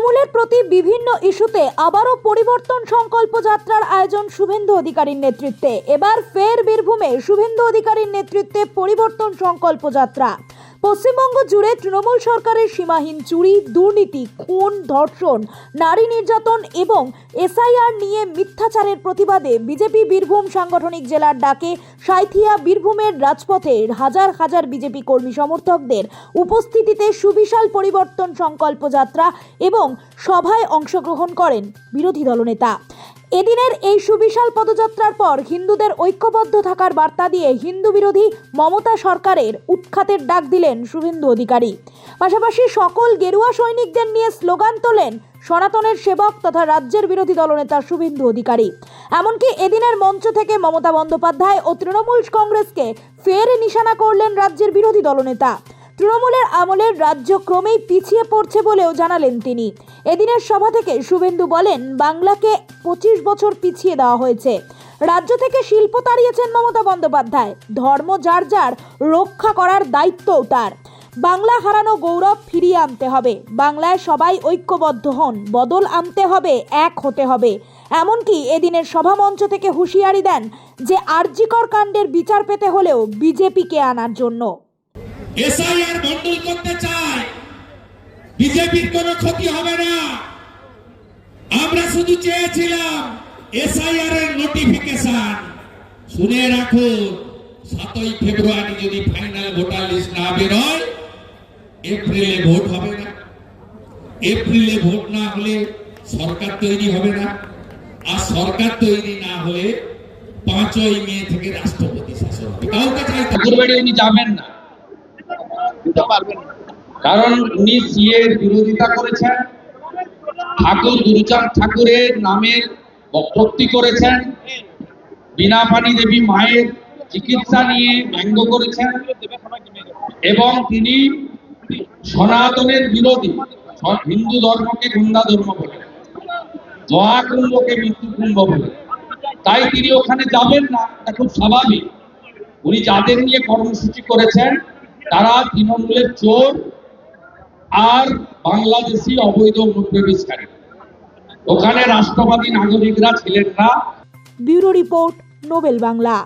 তৃণমূলের প্রতি বিভিন্ন ইস্যুতে আবারও পরিবর্তন সংকল্প যাত্রার আয়োজন শুভেন্দু অধিকারীর নেতৃত্বে। এবার ফের বীরভূমে শুভেন্দু অধিকারীর নেতৃত্বে পরিবর্তন সংকল্প যাত্রা। পশ্চিমবঙ্গ জুড়ে তৃণমূল সরকারের সীমাহীন চুরি, দুর্নীতি, খুন, ধর্ষণ, নারী নির্যাতন এবং এসআইআর নিয়ে মিথ্যাচারের প্রতিবাদে বিজেপি বীরভূম সাংগঠনিক জেলার ডাকে সাঁইথিয়া বীরভূমের রাজপথে হাজার হাজার বিজেপি কর্মী সমর্থকদের উপস্থিতিতে সুবিশাল পরিবর্তন সংকল্প যাত্রা এবং সভায় অংশগ্রহণ করেন বিরোধী দলনেতা। এদিনের এই সুবিশাল পদযাত্রার পর হিন্দুদের ঐক্যবদ্ধ থাকার বার্তা দিয়ে হিন্দু বিরোধী মমতা সরকারের উৎখাতের ডাক দিলেন শুভেন্দু অধিকারী। পাশাপাশি সকল গেরুয়া সৈনিকদের নিয়ে স্লোগান তোলেন সনাতনের সেবক তথা রাজ্যের বিরোধী দলনেতা শুভেন্দু অধিকারী। এমনকি এদিনের মঞ্চ থেকে মমতা বন্দ্যোপাধ্যায় ও তৃণমূল কংগ্রেসকে ফের নিশানা করলেন রাজ্যের বিরোধী দলনেতা। তৃণমূলের আমলের রাজ্য ক্রমেই পিছিয়ে পড়ছে বলেও জানালেন তিনি। এদিনের সভা থেকে শুভেন্দু বলেন, বাংলাকে পঁচিশ বছর পিছিয়ে দেওয়া হয়েছে। রাজ্য থেকে শিল্প তাড়িয়েছেন মমতা বন্দ্যোপাধ্যায়। ধর্ম যার যার, রক্ষা করার দায়িত্বও তার। বাংলা হারানো গৌরব ফিরিয়ে আনতে হবে। বাংলায় সবাই ঐক্যবদ্ধ হন। বদল আনতে হবে, এক হতে হবে। এমনকি এদিনের সভামঞ্চ থেকে হুঁশিয়ারি দেন যে আরজিকর কাণ্ডের বিচার পেতে হলেও বিজেপিকে আনার জন্য। এসআইআর বন্ডল করতে চায়, বিজেপির কোনো ক্ষতি হবে না। আমরা শুধু চেয়েছিলাম এসআইআর এর নোটিফিকেশন শুনে রাখুন সাতই ফেব্রুয়ারি যদি ফাইনাল ভোটার লিস্ট না বেরোয় এপ্রিলে ভোট হবে না। এপ্রিলে ভোট না হলে সরকার তৈরি হবে না। আর সরকার তৈরি না হলে পাঁচই মে থেকে রাষ্ট্রপতি শাসন হবে। কাউকে চাইতে যাবেন না। কারণ উনি সিএ এর বিরোধিতা করেছেন, ঠাকুর গুরুচাঁদ ঠাকুরের নামের বক্তব্য করেছেন, বিনা পানি দেবী মায়ের চিকিৎসা নিয়ে ব্যঙ্গ করেছেন এবং তিনি সনাতনের বিরোধী হিন্দু ধর্মকে গুন্ডা ধর্ম বলে মহাকুম্ভকে মৃত্যু কুম্ভ বলে। তাই তিনি ওখানে যাবেন না খুব স্বাভাবিক। উনি যাদের নিয়ে কর্মসূচি করেছেন তারা তৃণমূলের চোর আর বাংলাদেশি অবৈধ অনুপ্রবেশকারী ওখানে রাষ্ট্রবাদী নাগরিকরা ছিলেন না ব্যুরো রিপোর্ট, নোবেল বাংলা।